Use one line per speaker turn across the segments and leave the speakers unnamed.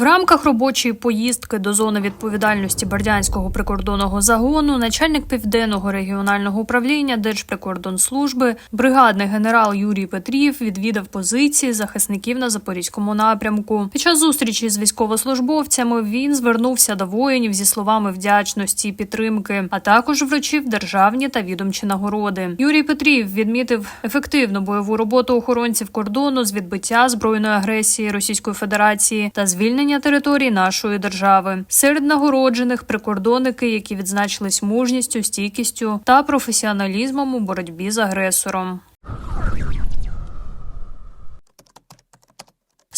В рамках робочої поїздки до зони відповідальності Бердянського прикордонного загону начальник південного регіонального управління Держприкордонслужби, бригадний генерал Юрій Петрів відвідав позиції захисників на запорізькому напрямку. Під час зустрічі з військовослужбовцями він звернувся до воїнів зі словами вдячності і підтримки, а також вручив державні та відомчі нагороди. Юрій Петрів відмітив ефективну бойову роботу охоронців кордону з відбиття збройної агресії Російської Федерації та звільнення територій нашої держави. Серед нагороджених прикордонники, які відзначились мужністю, стійкістю та професіоналізмом у боротьбі з агресором.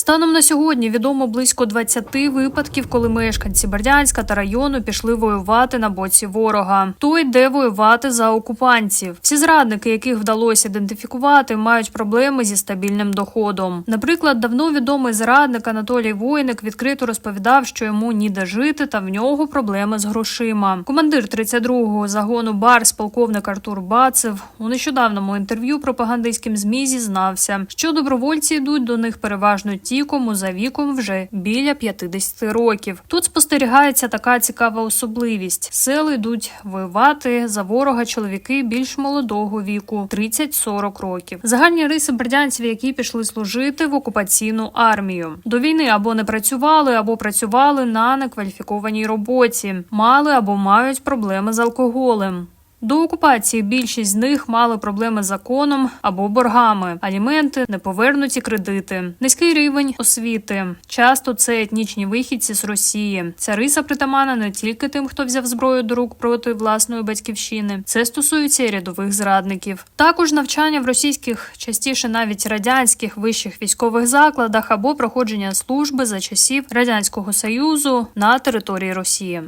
Станом на сьогодні відомо близько 20 випадків, коли мешканці Бердянська та району пішли воювати на боці ворога. Той йде воювати за окупантів. Всі зрадники, яких вдалося ідентифікувати, мають проблеми зі стабільним доходом. Наприклад, давно відомий зрадник Анатолій Войник відкрито розповідав, що йому ніде жити, та в нього проблеми з грошима. Командир 32-го загону Барс, полковник Артур Бацев, у нещодавному інтерв'ю пропагандистським змі зізнався, що добровольці йдуть до них переважно ті, кому за віком вже біля 50 років. Тут спостерігається така цікава особливість: сели йдуть воювати за ворога чоловіки більш молодого віку 30-40 років. Загальні риси бердянців, які пішли служити в окупаційну армію. До війни або не працювали, або працювали на некваліфікованій роботі, мали або мають проблеми з алкоголем. До окупації більшість з них мали проблеми з законом або боргами, аліменти, неповернуті кредити, низький рівень освіти. Часто це етнічні вихідці з Росії. Ця риса притамана не тільки тим, хто взяв зброю до рук проти власної батьківщини. Це стосується і рядових зрадників. Також навчання в російських, частіше навіть радянських вищих військових закладах або проходження служби за часів радянського союзу на території Росії.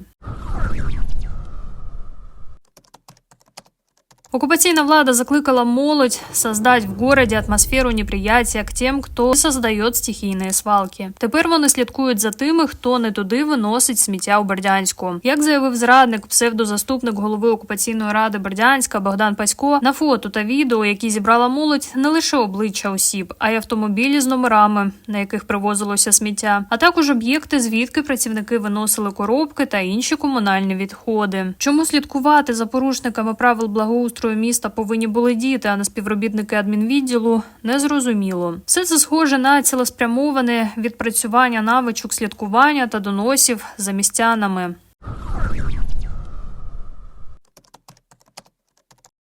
Оккупационная влада закликала молодь создать в городі атмосферу неприятия к тем, хто создает стихійні свалки. Тепер вони слідкують за тими, хто не туди виносить сміття у Бердянську. Як заявив зрадник, псевдозаступник голови окупаційної ради Бердянська Богдан Пасько, на фото та відео, які зібрала молодь, не лише обличчя осіб, а й автомобілі з номерами, на яких привозилося сміття, а також об'єкти, звідки працівники виносили коробки та інші комунальні відходи. Чому слідкувати за порушниками правил благоустрою міста повинні були діти, а не співробітники адмінвідділу, незрозуміло. Все це схоже на цілеспрямоване відпрацювання навичок слідкування та доносів за містянами.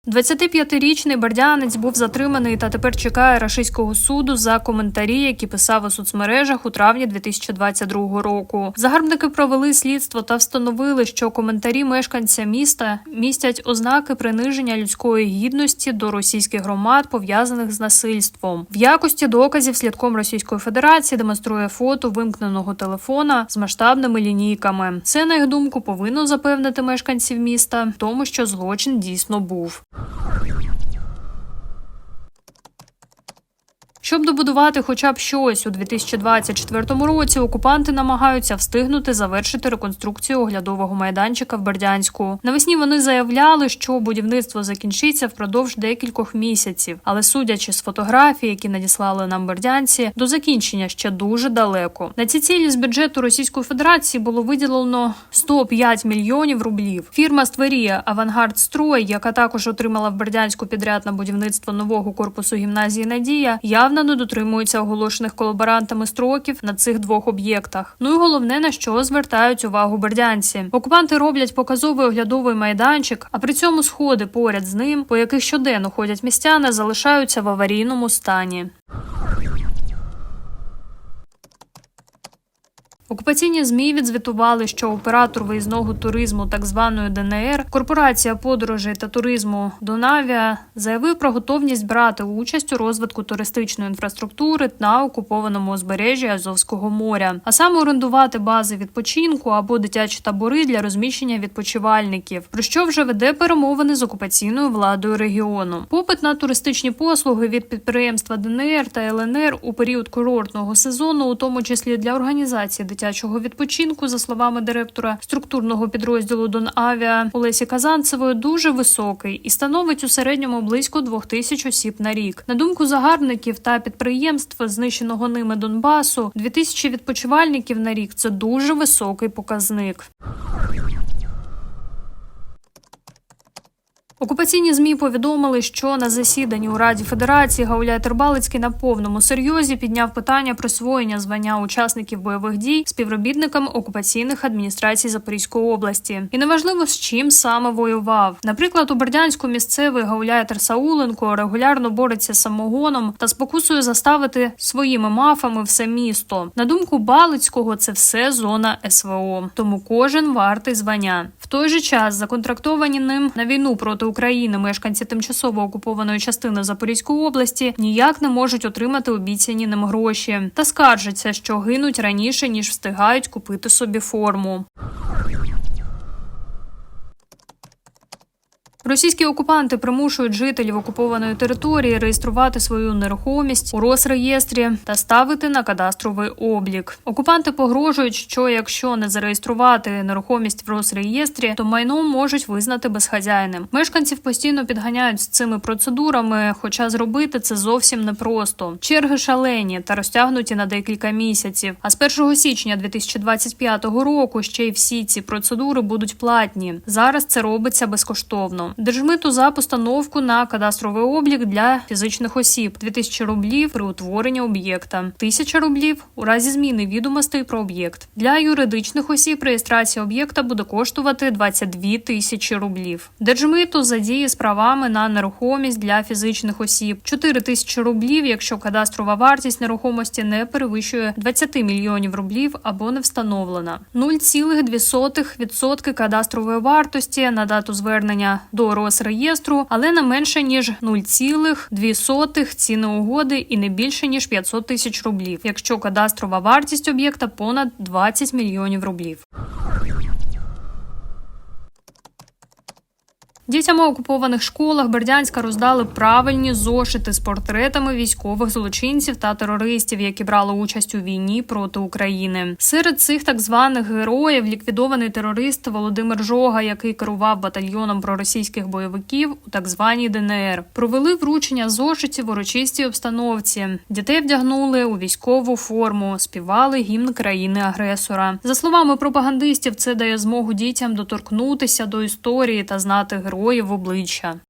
25-річний бердянець був затриманий та тепер чекає рашистського суду за коментарі, які писав у соцмережах у травні 2022 року. Загарбники провели слідство та встановили, що коментарі мешканця міста містять ознаки приниження людської гідності до російських громад, пов'язаних з насильством. В якості доказів слідком Російської Федерації демонструє фото вимкненого телефона з масштабними лінійками. Це на їх думку повинно запевнити мешканців міста, тому що злочин дійсно був. Щоб добудувати хоча б щось у 2024 році, окупанти намагаються встигнути завершити реконструкцію оглядового майданчика в Бердянську. Навесні вони заявляли, що будівництво закінчиться впродовж декількох місяців, але судячи з фотографій, які надіслали нам бердянці, до закінчення ще дуже далеко. На ці цілі з бюджету Російської Федерації було виділено 105 мільйонів рублів. Фірма створіє Авангард Строй, яка також отримала в Бердянську підряд на будівництво нового корпусу гімназії Надія, явно не дотримуються оголошених колаборантами строків на цих двох об'єктах. Ну і головне на що звертають увагу бердянці. Окупанти роблять показовий оглядовий майданчик, а при цьому сходи поряд з ним, по яких щоденно ходять містяни, залишаються в аварійному стані. Окупаційні змі відзвітували, що оператор виїзного туризму так званої ДНР, корпорація подорожей та туризму Донавія, заявив про готовність брати участь у розвитку туристичної інфраструктури на окупованому узбережжі Азовського моря, а саме орендувати бази відпочинку або дитячі табори для розміщення відпочивальників, про що вже веде перемовини з окупаційною владою регіону. Попит на туристичні послуги від підприємства ДНР та ЛНР у період курортного сезону, у тому числі для організації дитячого відпочинку, за словами директора структурного підрозділу Донавіа Олесі Казанцевої, дуже високий і становить у середньому близько двох тисяч осіб на рік. На думку загарбників та підприємств, знищеного ними Донбасу, 2000 відпочивальників на рік це дуже високий показник. Окупаційні змі повідомили, що на засіданні у Раді Федерації Гауляй Тербалицький на повному серйозі підняв питання присвоєння звання учасників бойових дій співробітникам окупаційних адміністрацій Запорізької області. І неважливо з чим саме воював. Наприклад, у Бердянську місцевий Гауляй Терсауленко регулярно бореться з самогоном та спокусує заставити своїми мафами все місто. На думку Балицького, це все зона СВО, тому кожен вартий звання. В той же час законтрактовані ним на війну проти України мешканці тимчасово окупованої частини Запорізької області ніяк не можуть отримати обіцяні ним гроші та скаржаться, що гинуть раніше ніж встигають купити собі форму. Російські окупанти примушують жителів окупованої території реєструвати свою нерухомість у Росреєстрі та ставити на кадастровий облік. Окупанти погрожують, що якщо не зареєструвати нерухомість в Росреєстрі, то майно можуть визнати безхазяйним. Мешканців постійно підганяють з цими процедурами, хоча зробити це зовсім непросто. Черги шалені та розтягнуті на декілька місяців. А з 1 січня 2025 року ще й всі ці процедури будуть платні. Зараз це робиться безкоштовно. Держмиту за постановку на кадастровий облік для фізичних осіб 2000 рублів при утворенні об'єкта, 1000 рублів у разі зміни відомостей про об'єкт. Для юридичних осіб реєстрація об'єкта буде коштувати 22 тисячі рублів. Держмиту задіє з правами на нерухомість для фізичних осіб 4 тисячі рублів, якщо кадастрова вартість нерухомості не перевищує 20 мільйонів рублів або не встановлена. 0,2% кадастрової вартості на дату звернення до Росреєстру, але не менше ніж 0,2 ціни угоди і не більше ніж 500 тисяч рублів, якщо кадастрова вартість об'єкта понад 20 мільйонів рублів. Дітям у окупованих школах Бердянська роздали правильні зошити з портретами військових злочинців та терористів, які брали участь у війні проти України. Серед цих так званих героїв ліквідований терорист Володимир Жога, який керував батальйоном проросійських бойовиків у так званій ДНР. Провели вручення зошитів урочистій обстановці. Дітей вдягнули у військову форму, співали гімн країни-агресора. За словами пропагандистів, це дає змогу дітям доторкнутися до історії та знати героїв в обличчя.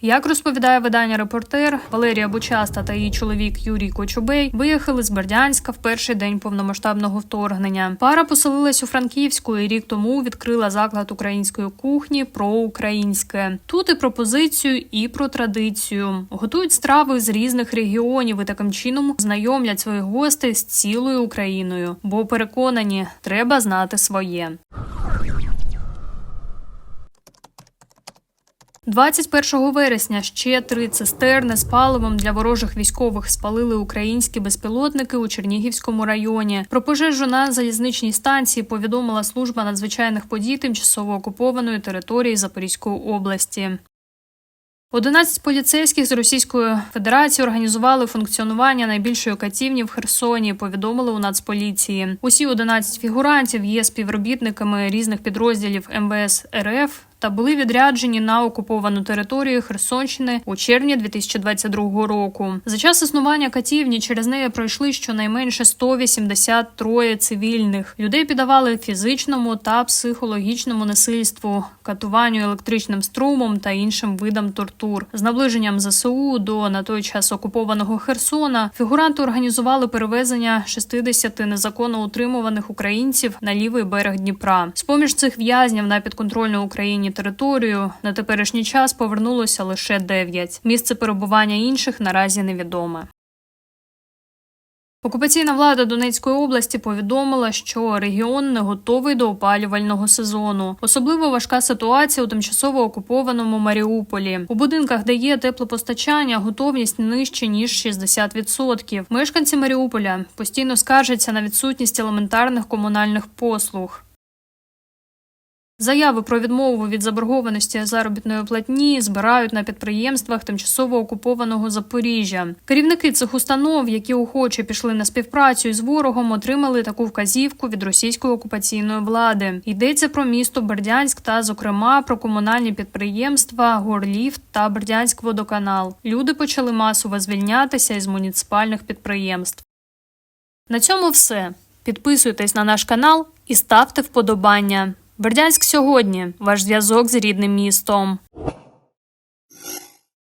Як розповідає видання репортер, Валерія Бучаста та її чоловік Юрій Кочубей виїхали з Бердянська в перший день повномасштабного вторгнення. Пара поселилась у Франківську і рік тому відкрила заклад української кухні про українське. Тут і про позицію, і про традицію. Готують страви з різних регіонів і таким чином знайомлять своїх гостей з цілою Україною, бо переконані, треба знати своє. 21 вересня ще три цистерни з паливом для ворожих військових спалили українські безпілотники у Чернігівському районі. Про пожежу на залізничній станції повідомила служба надзвичайних подій тимчасово окупованої території Запорізької області. 11 поліцейських з Російської Федерації організували функціонування найбільшої катівні в Херсоні. Повідомили у Нацполіції. Усі 11 фігурантів є співробітниками різних підрозділів МВС РФ та були відряджені на окуповану територію Херсонщини у червні 2022 року. За час існування катівні через неї пройшли щонайменше 183 цивільних. Людей піддавали фізичному та психологічному насильству, катуванню електричним струмом та іншим видам тортур. З наближенням ЗСУ до на той час окупованого Херсона фігуранти організували перевезення 60 незаконно утримуваних українців на лівий берег Дніпра. З поміж цих в'язнів на підконтрольну Україні територію на теперішній час повернулося лише 9. Місце перебування інших наразі невідоме. Окупаційна влада Донецької області повідомила, що регіон не готовий до опалювального сезону. Особливо важка ситуація у тимчасово окупованому Маріуполі. У будинках, де є теплопостачання, готовність нижче ніж 60%. Мешканці Маріуполя постійно скаржаться на відсутність елементарних комунальних послуг. Заяви про відмову від заборгованості заробітної платні збирають на підприємствах тимчасово окупованого Запоріжжя. Керівники цих установ, які охоче пішли на співпрацю із ворогом, отримали таку вказівку від російської окупаційної влади. Йдеться про місто Бердянськ та, зокрема, про комунальні підприємства Горліфт та Бердянськводоканал. Люди почали масово звільнятися із муніципальних підприємств. На цьому все. Підписуйтесь на наш канал і ставте вподобання. Бердянськ сьогодні ваш зв'язок з рідним містом.